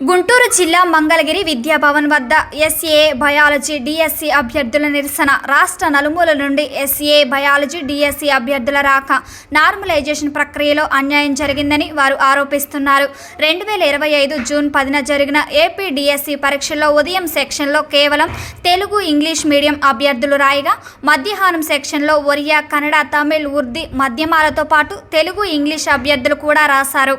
గుంటూరు జిల్లా మంగళగిరి విద్యాభవన్ వద్ద SA biology DSC అభ్యర్థుల నిరసన. రాష్ట్ర నలుమూల నుండి ఎస్ఏ బయాలజీ డిఎస్సి అభ్యర్థుల రాక నార్మలైజేషన్ ప్రక్రియలో అన్యాయం జరిగిందని వారు ఆరోపిస్తున్నారు. రెండు వేల ఇరవై ఐదు జూన్ పదిన జరిగిన ఏపీ డిఎస్సి పరీక్షల్లో ఉదయం సెక్షన్లో కేవలం తెలుగు ఇంగ్లీష్ మీడియం అభ్యర్థులు రాయగా మధ్యాహ్నం సెక్షన్లో ఒరియా కన్నడ తమిళ్ ఉర్దీ మధ్యమాలతో పాటు తెలుగు ఇంగ్లీష్ అభ్యర్థులు కూడా రాశారు.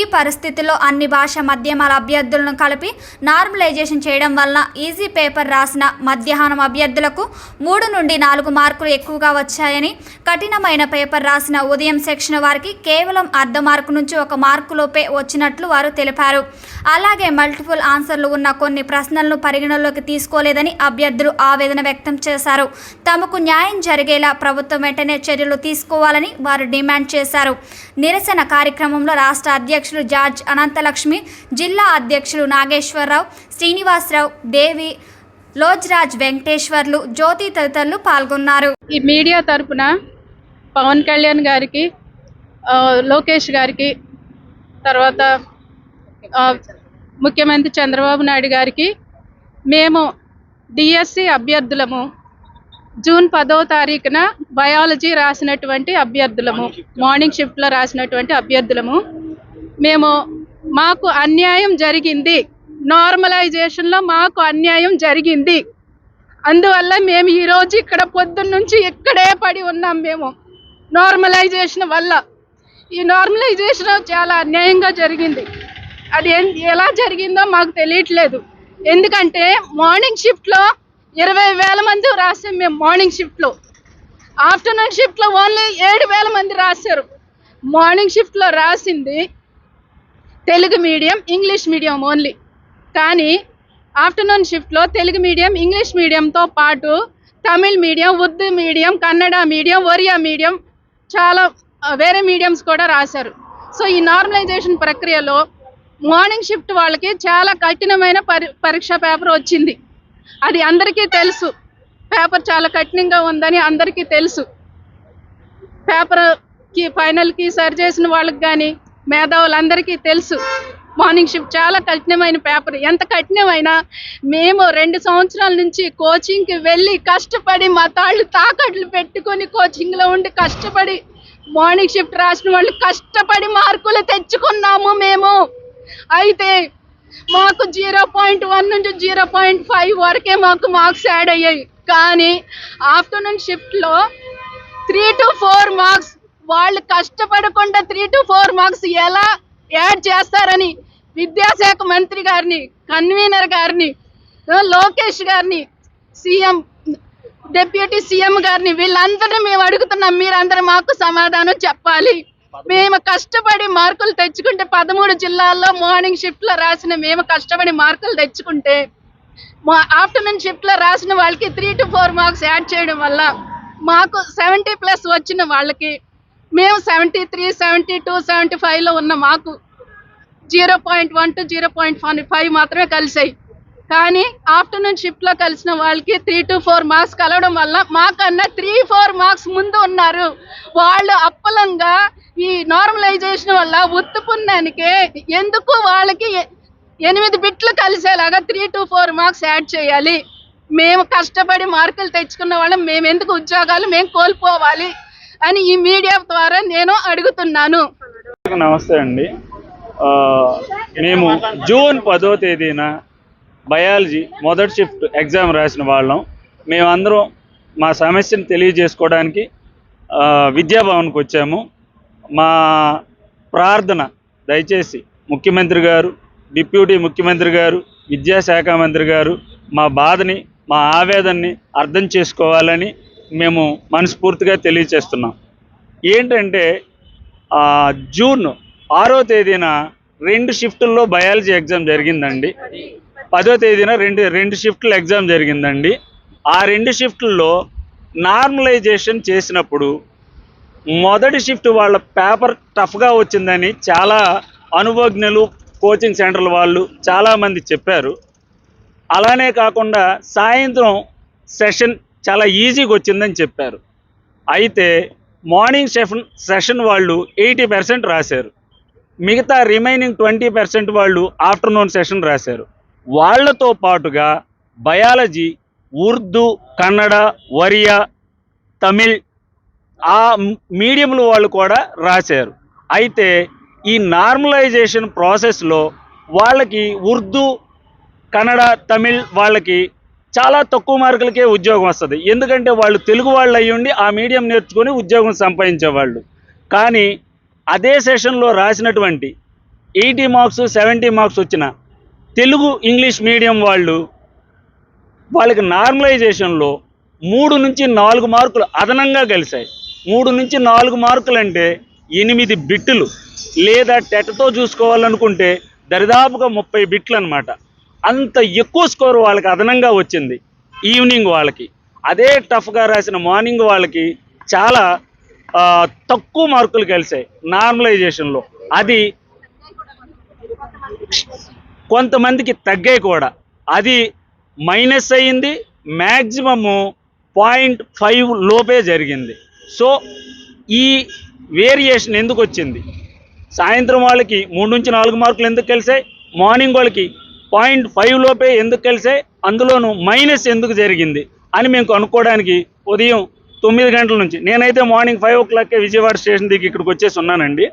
ఈ పరిస్థితుల్లో అన్ని భాష మధ్యమాల అభ్యర్థులను కలిపి నార్మలైజేషన్ చేయడం వలన ఈజీ పేపర్ రాసిన మధ్యాహ్నం అభ్యర్థులకు మూడు నుండి నాలుగు మార్కులు ఎక్కువగా వచ్చాయని కఠినమైన పేపర్ రాసిన ఉదయం సెక్షన్ వారికి కేవలం అర్ధ మార్కు నుంచి ఒక మార్కు లోపే వచ్చినట్లు వారు తెలిపారు. అలాగే మల్టిపుల్ ఆన్సర్లు ఉన్న కొన్ని ప్రశ్నలను పరిగణలోకి తీసుకోలేదని అభ్యర్థులు ఆవేదన వ్యక్తం చేశారు. తమకు న్యాయం జరిగేలా ప్రభుత్వం వెంటనే చర్యలు తీసుకోవాలని వారు డిమాండ్ చేశారు. నిరసన కార్యక్రమంలో రాష్ట్ర అధ్యక్షులు జార్జ్ అనంతలక్ష్మి జిల్లా అధ్యక్షులు నాగేశ్వరరావు శ్రీనివాసరావు దేవి లోజ్రాజ్ వెంకటేశ్వర్లు జ్యోతి తదితరులు పాల్గొన్నారు. ఈ మీడియా తరపున పవన్ కళ్యాణ్ గారికి లోకేష్ గారికి తర్వాత ముఖ్యమంత్రి చంద్రబాబు నాయుడు గారికి మేము డిఎస్సి అభ్యర్థులము. జూన్ పదో తారీఖున బయాలజీ రాసినటువంటి అభ్యర్థులము మార్నింగ్ షిఫ్ట్లో రాసినటువంటి అభ్యర్థులము. మేము మాకు అన్యాయం జరిగింది. నార్మలైజేషన్లో మాకు అన్యాయం జరిగింది. అందువల్ల మేము ఈరోజు ఇక్కడ పొద్దున్న నుంచి ఇక్కడే పడి ఉన్నాం మేము. నార్మలైజేషన్ వల్ల. ఈ నార్మలైజేషన్ చాలా అన్యాయంగా జరిగింది. అది ఎలా జరిగిందో మాకు తెలియట్లేదు. ఎందుకంటే మార్నింగ్ షిఫ్ట్లో ఇరవై వేల మంది రాసాం మేము మార్నింగ్ షిఫ్ట్లో. ఆఫ్టర్నూన్ షిఫ్ట్లో ఓన్లీ ఏడు వేల మంది రాశారు. మార్నింగ్ షిఫ్ట్లో రాసింది Telugu medium English medium only కానీ ఆఫ్టర్నూన్ షిఫ్ట్లో తెలుగు మీడియం ఇంగ్లీష్ మీడియంతో పాటు Tamil medium Urdu medium Kannada medium Oriya medium చాలా వేరే మీడియంస్ కూడా రాశారు. సో ఈ నార్మలైజేషన్ ప్రక్రియలో మార్నింగ్ షిఫ్ట్ వాళ్ళకి చాలా కఠినమైన పరి పరీక్ష పేపర్ వచ్చింది. అది అందరికీ తెలుసు. పేపర్ చాలా కఠినంగా ఉందని అందరికీ తెలుసు. పేపర్కి ఫైనల్కి సరి చేసిన వాళ్ళకి కానీ మేధావులందరికీ తెలుసు. మార్నింగ్ షిఫ్ట్ చాలా కఠినమైన పేపర్. ఎంత కఠినమైనా మేము రెండు సంవత్సరాల నుంచి కోచింగ్కి వెళ్ళి కష్టపడి మా తాళ్ళు తాకట్లు పెట్టుకొని కోచింగ్లో ఉండి కష్టపడి మార్నింగ్ షిఫ్ట్ రాసిన వాళ్ళు కష్టపడి మార్కులు తెచ్చుకున్నాము మేము. అయితే మాకు జీరో పాయింట్ వన్ నుంచి జీరో పాయింట్ ఫైవ్ వరకే మాకు మార్క్స్ యాడ్ అయ్యాయి. కానీ ఆఫ్టర్నూన్ షిఫ్ట్లో త్రీ టు ఫోర్ మార్క్స్ వాళ్ళు కష్టపడకుండా త్రీ టు ఫోర్ మార్క్స్ ఎలా యాడ్ చేస్తారని విద్యాశాఖ మంత్రి గారిని కన్వీనర్ గారిని లోకేష్ గారిని సీఎం డిప్యూటీ సీఎం గారిని వీళ్ళందరినీ మేము అడుగుతున్నాం మీరందరూ మాకు సమాధానం చెప్పాలి. మేము కష్టపడి మార్కులు తెచ్చుకుంటే పదమూడు జిల్లాల్లో మార్నింగ్ షిఫ్ట్లో రాసిన మేము కష్టపడి మార్కులు తెచ్చుకుంటే మా ఆఫ్టర్నూన్ షిఫ్ట్లో రాసిన వాళ్ళకి three to four marks add చేయడం వల్ల మాకు సెవెంటీ ప్లస్ వచ్చిన వాళ్ళకి మేము seventy three seventy two seventy ఫైవ్లో ఉన్న. మాకు zero point one to zero point five మాత్రమే కలిసాయి. కానీ ఆఫ్టర్నూన్ షిఫ్ట్లో కలిసిన వాళ్ళకి త్రీ టు ఫోర్ మార్క్స్ కలవడం వల్ల మాకన్నా త్రీ ఫోర్ మార్క్స్ ముందు ఉన్నారు. వాళ్ళు అప్పలంగా ఈ నార్మలైజేషన్ వల్ల ఉత్తుపున్నానికే ఎందుకు వాళ్ళకి ఎనిమిది బిట్లు కలిసేలాగా three to four marks add చేయాలి? మేము కష్టపడి మార్కులు తెచ్చుకున్న వాళ్ళం. మేము ఎందుకు ఉద్యోగాలు? మేము కోల్పోవాలి. అని ఈ మీడియా ద్వారా నేను అడుగుతున్నాను. నమస్తే అండి. మేము జూన్ పదో తేదీన బయాలజీ మొదటి షిఫ్ట్ ఎగ్జామ్ రాసిన వాళ్ళం. మేమందరం మా సమస్యను తెలియజేసుకోవడానికి విద్యాభవన్కి వచ్చాము. మా ప్రార్థన దయచేసి ముఖ్యమంత్రి గారు డిప్యూటీ ముఖ్యమంత్రి గారు విద్యాశాఖ మంత్రి గారు మా బాధని మా ఆవేదనని అర్థం చేసుకోవాలని మేము మనస్ఫూర్తిగా తెలియచేస్తున్నాం ఏంటంటే జూన్ ఆరో తేదీన రెండు షిఫ్టుల్లో బయాలజీ ఎగ్జామ్ జరిగిందండి. పదో తేదీన రెండు రెండు షిఫ్ట్లు ఎగ్జామ్ జరిగిందండి. ఆ రెండు షిఫ్ట్లలో నార్మలైజేషన్ చేసినప్పుడు మొదటి షిఫ్ట్ వాళ్ళ పేపర్ టఫ్గా వచ్చిందని చాలా అనుభవజ్ఞులు కోచింగ్ సెంటర్ల వాళ్ళు చాలామంది చెప్పారు. అలానే కాకుండా సాయంత్రం సెషన్ చాలా ఈజీగా వచ్చిందని చెప్పారు. అయితే మార్నింగ్ సెషన్ సెషన్ వాళ్ళు ఎయిటీ పర్సెంట్ రాశారు. మిగతా రిమైనింగ్ ట్వంటీ పర్సెంట్ వాళ్ళు ఆఫ్టర్నూన్ సెషన్ రాశారు. వాళ్ళతో పాటుగా బయాలజీ ఉర్దూ కన్నడ ఒరియా తమిళ్ ఆ మీడియంలు వాళ్ళు కూడా రాశారు. అయితే ఈ నార్మలైజేషన్ ప్రాసెస్లో వాళ్ళకి ఉర్దూ కన్నడ తమిళ్ వాళ్ళకి చాలా తక్కువ మార్కులకే ఉద్యోగం వస్తుంది. ఎందుకంటే వాళ్ళు తెలుగు వాళ్ళు అయ్యుండి ఆ మీడియం నేర్చుకొని ఉద్యోగం సంపాదించేవాళ్ళు. కానీ అదే సెషన్లో రాసినటువంటి ఎయిటీ మార్క్స్ సెవెంటీ మార్క్స్ వచ్చిన తెలుగు ఇంగ్లీష్ మీడియం వాళ్ళు వాళ్ళకి నార్మలైజేషన్లో మూడు నుంచి నాలుగు మార్కులు అదనంగా కలిశాయి. మూడు నుంచి నాలుగు మార్కులు అంటే ఎనిమిది బిట్లు లేదా టెట్తో చూసుకోవాలనుకుంటే దరిదాపుగా ముప్పై బిట్లు అనమాట అంత ఎక్కువ స్కోర్ వాళ్ళకి అదనంగా వచ్చింది ఈవినింగ్ వాళ్ళకి. అదే టఫ్గా రాసిన మార్నింగ్ వాళ్ళకి చాలా తక్కువ మార్కులు కలిసాయి నార్మలైజేషన్లో. అది కొంతమందికి తగ్గాయి కూడా. అది మైనస్ అయ్యింది మ్యాక్సిమము పాయింట్ ఫైవ్ లోపే జరిగింది. సో ఈ వేరియేషన్ ఎందుకు వచ్చింది? సాయంత్రం వాళ్ళకి మూడు నుంచి నాలుగు మార్కులు ఎందుకు కలిసాయి మార్నింగ్ వాళ్ళకి పాయింట్ ఫైవ్ లోపే ఎందుకు కలిసాయి అందులోనూ మైనస్ ఎందుకు జరిగింది అని మేము కనుక్కోవడానికి ఉదయం తొమ్మిది గంటల నుంచి నేనైతే మార్నింగ్ ఫైవ్ ఓ క్లాక్కే విజయవాడ స్టేషన్ దిగి ఇక్కడికి వచ్చేసి ఉన్నానండి.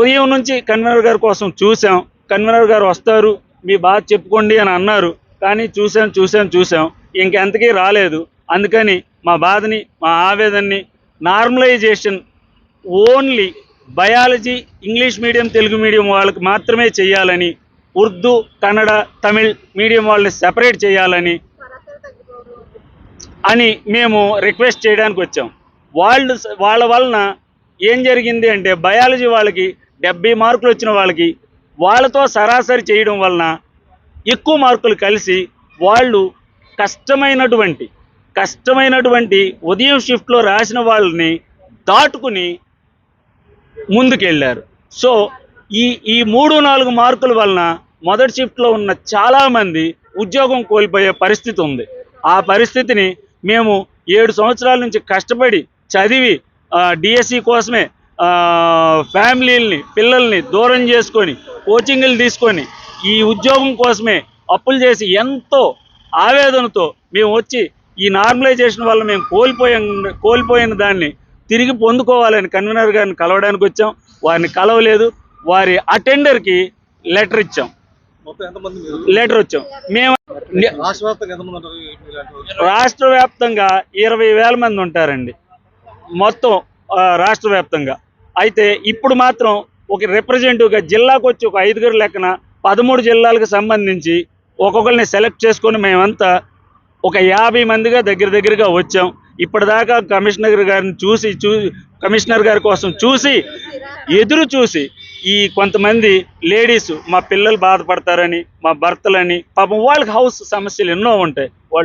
ఉదయం నుంచి కన్వీనర్ గారి కోసం చూసాం కన్వీనర్ గారు వస్తారు మీ బాధ చెప్పుకోండి అని అన్నారు. కానీ చూసాం చూసాం చూసాం ఇంకెంతకీ రాలేదు. అందుకని మా బాధని మా ఆవేదనని normalization only biology English medium Telugu medium వాళ్ళకి మాత్రమే చేయాలని ఉర్దూ కన్నడ తమిళ్ మీడియం వాళ్ళని సెపరేట్ చేయాలని అని మేము రిక్వెస్ట్ చేయడానికి వచ్చాం. వాళ్ళు వాళ్ళ వలన ఏం జరిగింది అంటే బయాలజీ వాళ్ళకి డెబ్బై మార్కులు వచ్చిన వాళ్ళకి వాళ్ళతో సరాసరి చేయడం వలన ఎక్కువ మార్కులు కలిసి వాళ్ళు కష్టమైనటువంటి కష్టమైనటువంటి ఉదయం షిఫ్ట్లో రాసిన వాళ్ళని దాటుకుని ముందుకెళ్ళారు. సో ఈ ఈ మూడు నాలుగు మార్కుల వలన మొదటి షిఫ్ట్లో ఉన్న చాలామంది ఉద్యోగం కోల్పోయే పరిస్థితి ఉంది. ఆ పరిస్థితిని మేము ఏడు సంవత్సరాల నుంచి కష్టపడి చదివి డిఎస్సి కోసమే ఫ్యామిలీల్ని పిల్లల్ని దూరం చేసుకొని కోచింగ్లు తీసుకొని ఈ ఉద్యోగం కోసమే అప్పులు చేసి ఎంతో ఆవేదనతో మేము వచ్చి ఈ నార్మలైజేషన్ వల్ల మేము కోల్పోయిన కోల్పోయిన దాన్ని తిరిగి పొందుకోవాలని కన్వీనర్ గారిని కలవడానికి వచ్చాం. వారిని కలవలేదు. వారి అటెండర్కి లెటర్ ఇచ్చాం. లెటర్ వచ్చాం. మేము రాష్ట్ర వ్యాప్తంగా ఇరవై వేల మంది ఉంటారండి. మొత్తం రాష్ట్ర వ్యాప్తంగా అయితే ఇప్పుడు మాత్రం ఒక రిప్రజెంటివ్గా జిల్లాకు వచ్చి ఒక ఐదుగురు లెక్కన పదమూడు జిల్లాలకు సంబంధించి ఒక్కొక్కరిని సెలెక్ట్ చేసుకొని మేమంతా ఒక యాభై మందిగా దగ్గర దగ్గరగా వచ్చాం. ఇప్పటిదాకా కమిషనర్ గారిని చూసి చూ కమిషనర్ గారి కోసం చూసి ఎదురు చూసి ఈ కొంతమంది లేడీస్ మా పిల్లలు బాధపడతారని మా భర్తలని పాపం వాళ్ళకి హౌస్ సమస్యలు ఎన్నో ఉంటాయి. వాళ్ళు